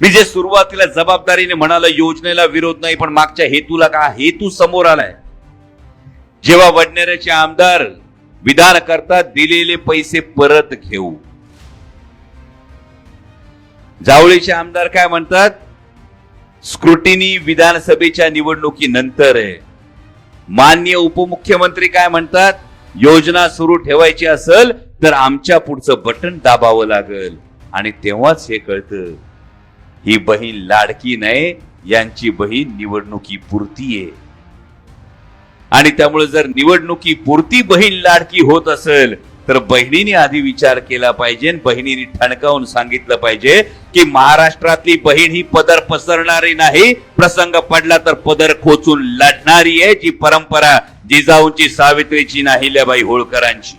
मी जे सुरुवातीला जबाबदारीने म्हणाल योजनेला विरोध नाही पण मागच्या हेतूला का? हेतू समोर आलाय. जेव्हा वडनेऱ्याचे आमदार विधान करतात दिलेले पैसे परत घेऊ. जावळीचे आमदार काय म्हणतात? स्क्रुटिनी विधानसभेच्या निवडणुकीनंतर आहे मान्य उपमुख्यमंत्री काय म्हणतात? योजना सुरू ठेवायची असेल तर आमच्या पुढचं बटन दाबावं लागल. आणि तेव्हाच हे कळतं. ही बहीण लाडकी नाही यांची बहीण निवडणुकी पुरती आहे आणि त्यामुळे जर निवडणुकी पुरती बहीण लाडकी होत असेल तर बहिणीने आधी विचार केला पाहिजे बहिणीने ठणकावून सांगितलं पाहिजे की महाराष्ट्रातली बहीण ही पदर पसरणारी नाही प्रसंग पडला तर पदर खोचून लढणारी आहे जी परंपरा जिजाऊंची सावित्रीची नाहिल्याबाई होळकरांची.